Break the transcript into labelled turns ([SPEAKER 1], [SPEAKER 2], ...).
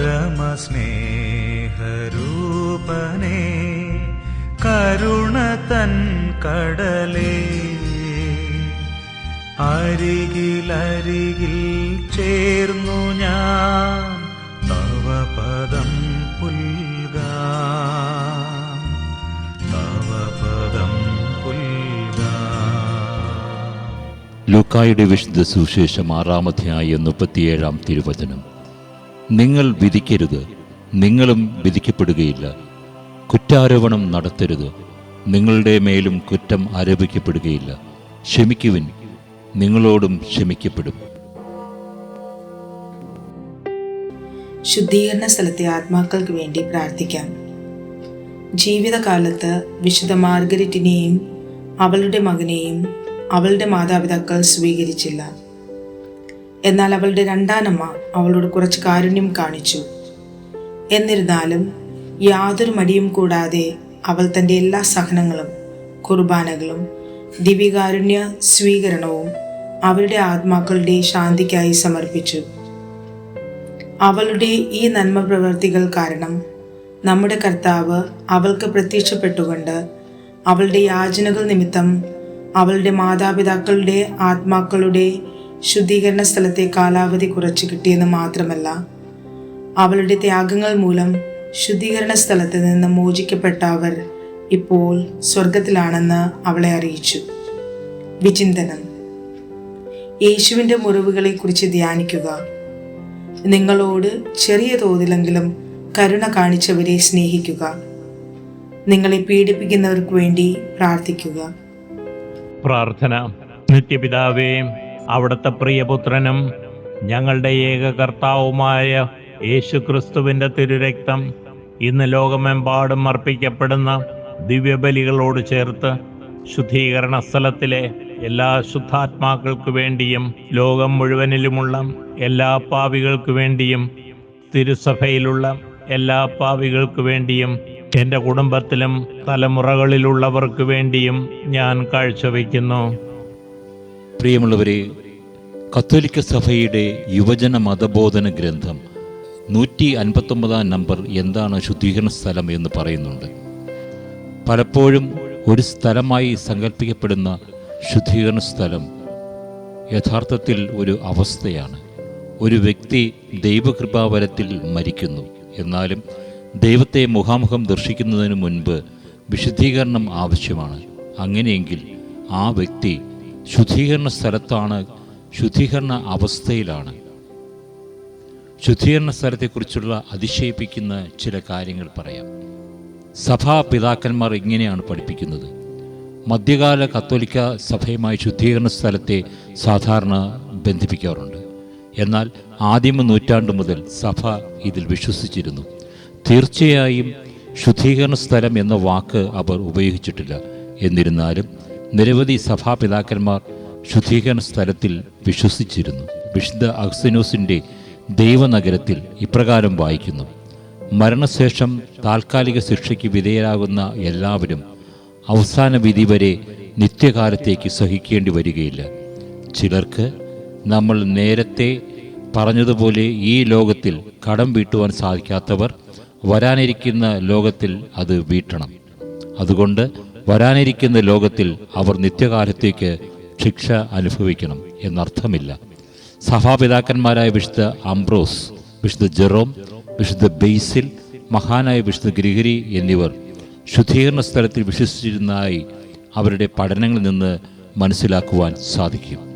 [SPEAKER 1] പരമസ്നേഹരൂപനേ കരുണ തൻ കടലേ. അരികിലരികിൽ ചേർന്നു ഞാൻ തവപദം പുൽകാം. തവ പദം പുൽകാം.
[SPEAKER 2] ലൂക്കായുടെ വിശുദ്ധ സുവിശേഷം ആറാമധ്യായ മുപ്പത്തിയേഴാം തിരുവചനം. നിങ്ങൾ വിധിക്കരുത്. നിങ്ങളും വിധിക്കപ്പെടുകയില്ല. കുറ്റാരോപണം നടത്തരുത്. നിങ്ങളുടെ മേലും കുറ്റം ആരോപിക്കപ്പെടുകയില്ല. ക്ഷമിക്കുവിൻ. നിങ്ങളോടും ക്ഷമിക്കപ്പെടും.
[SPEAKER 3] ശുദ്ധീകരണ സ്ഥലത്തെ ആത്മാക്കൾക്ക് വേണ്ടി പ്രാർത്ഥിക്കാം. ജീവിതകാലത്ത് വിശുദ്ധ മാർഗരറ്റിനെയും അവളുടെ മകനെയും അവളുടെ മാതാപിതാക്കൾ സ്വീകരിച്ചില്ല. എന്നാൽ അവളുടെ രണ്ടാനമ്മ അവളോട് കുറച്ച് കാരുണ്യം കാണിച്ചു. എന്നിരുന്നാലും യാതൊരു മടിയും കൂടാതെ അവൾ തന്റെ എല്ലാ സഹനങ്ങളും കുർബാനകളും ദിവ്യകാരുണ്യ സ്വീകരണവും അവരുടെ ആത്മാക്കളുടെ ശാന്തിക്കായി സമർപ്പിച്ചു. അവളുടെ ഈ നന്മ പ്രവർത്തികൾ കാരണം നമ്മുടെ കർത്താവ് അവൾക്ക് പ്രത്യക്ഷപ്പെട്ടുകൊണ്ട് അവളുടെ യാചനകൾ നിമിത്തം അവളുടെ മാതാപിതാക്കളുടെ ആത്മാക്കളുടെ ശുദ്ധീകരണ സ്ഥലത്തെ കാലാവധി കുറച്ച് കിട്ടിയെന്ന് മാത്രമല്ല അവളുടെ ത്യാഗങ്ങൾ മൂലം ശുദ്ധീകരണ സ്ഥലത്ത് നിന്ന് മോചിക്കപ്പെട്ട അവർ ഇപ്പോൾ സ്വർഗത്തിലാണെന്ന് അവളെ അറിയിച്ചു. വിചിന്തനം. യേശുവിന്റെ മുറിവുകളെക്കുറിച്ച് ധ്യാനിക്കുക. നിങ്ങളോട് ചെറിയ തോതിലെങ്കിലും കരുണ കാണിച്ചവരെ സ്നേഹിക്കുക. നിങ്ങളെ പീഡിപ്പിക്കുന്നവർക്ക് വേണ്ടി പ്രാർത്ഥിക്കുക.
[SPEAKER 4] പ്രാർത്ഥന. നിത്യപിതാവേ അവിടുത്തെ പ്രിയപുത്രനും ഞങ്ങളുടെ ഏക കർത്താവുമായ യേശു ക്രിസ്തുവിന്റെ തിരുരക്തം ഇന്ന് ലോകമെമ്പാടും അർപ്പിക്കപ്പെടുന്ന ദിവ്യബലികളോട് ചേർത്ത് ശുദ്ധീകരണ സ്ഥലത്തിലെ എല്ലാ ശുദ്ധാത്മാക്കൾക്കു വേണ്ടിയും ലോകം മുഴുവനിലുമുള്ള എല്ലാ പാവികൾക്കു വേണ്ടിയും തിരുസഭയിലുള്ള എല്ലാ പാവികൾക്കു വേണ്ടിയും എന്റെ കുടുംബത്തിലും തലമുറകളിലുള്ളവർക്ക് വേണ്ടിയും ഞാൻ കാഴ്ചവെക്കുന്നു.
[SPEAKER 2] പ്രിയമുള്ളവരെ കത്തോലിക്ക സഭയുടെ യുവജന മതബോധന ഗ്രന്ഥം നൂറ്റി അൻപത്തൊമ്പതാം നമ്പർ എന്താണ് ശുദ്ധീകരണ സ്ഥലം എന്ന് പറയുന്നുണ്ട്. പലപ്പോഴും ഒരു സ്ഥലമായി സങ്കല്പിക്കപ്പെടുന്ന ശുദ്ധീകരണ സ്ഥലം യഥാർത്ഥത്തിൽ ഒരു അവസ്ഥയാണ്. ഒരു വ്യക്തി ദൈവകൃപാവരത്തിൽ മരിക്കുന്നു. എന്നാലും ദൈവത്തെ മുഖാമുഖം ദർശിക്കുന്നതിന് മുൻപ് വിശുദ്ധീകരണം ആവശ്യമാണ്. അങ്ങനെയെങ്കിൽ ആ വ്യക്തി ശുദ്ധീകരണ സ്ഥലത്താണ് ശുദ്ധീകരണ അവസ്ഥയിലാണ്. ശുദ്ധീകരണ സ്ഥലത്തെക്കുറിച്ചുള്ള അതിശയിപ്പിക്കുന്ന ചില കാര്യങ്ങൾ പറയാം. സഭാ പിതാക്കന്മാർ ഇങ്ങനെയാണ് പഠിപ്പിക്കുന്നത്. മധ്യകാല കത്തോലിക്ക സഭയുമായി ശുദ്ധീകരണ സ്ഥലത്തെ സാധാരണ ബന്ധിപ്പിക്കാറുണ്ട്. എന്നാൽ ആദിമ നൂറ്റാണ്ട് മുതൽ സഭ ഇതിൽ വിശ്വസിച്ചിരുന്നു. തീർച്ചയായും ശുദ്ധീകരണ സ്ഥലം എന്ന വാക്ക് അവർ ഉപയോഗിച്ചിട്ടില്ല. എന്നിരുന്നാലും നിരവധി സഭാപിതാക്കന്മാർ ശുദ്ധീകരണ സ്ഥലത്തിൽ വിശ്വസിച്ചിരുന്നു. വിശുദ്ധ അക്സനോസിന്റെ ദൈവനഗരത്തിൽ ഇപ്രകാരം വായിക്കുന്നു. മരണശേഷം താൽക്കാലിക ശിക്ഷയ്ക്ക് വിധേയരാകുന്ന എല്ലാവരും അവസാന വിധി വരെ നിത്യകാലത്തേക്ക് സഹിക്കേണ്ടി വരികയില്ല. ചിലർക്ക് നമ്മൾ നേരത്തെ പറഞ്ഞതുപോലെ ഈ ലോകത്തിൽ കടം വീട്ടുവാൻ സാധിക്കാത്തവർ വരാനിരിക്കുന്ന ലോകത്തിൽ അത് വീട്ടണം. അതുകൊണ്ട് വരാനിരിക്കുന്ന ലോകത്തിൽ അവർ നിത്യകാലത്തേക്ക് ശിക്ഷ അനുഭവിക്കണം എന്നർത്ഥമില്ല. സഭാപിതാക്കന്മാരായ വിശുദ്ധ അംബ്രോസ് വിശുദ്ധ ജെറോം വിശുദ്ധ ബെയ്സിൽ മഹാനായ വിശുദ്ധ ഗ്രിഗരി എന്നിവർ ശുദ്ധീകരണ സ്ഥലത്തിൽ വിശ്വസിച്ചിരുന്നതായി അവരുടെ പഠനങ്ങളിൽ നിന്ന് മനസ്സിലാക്കുവാൻ സാധിക്കും.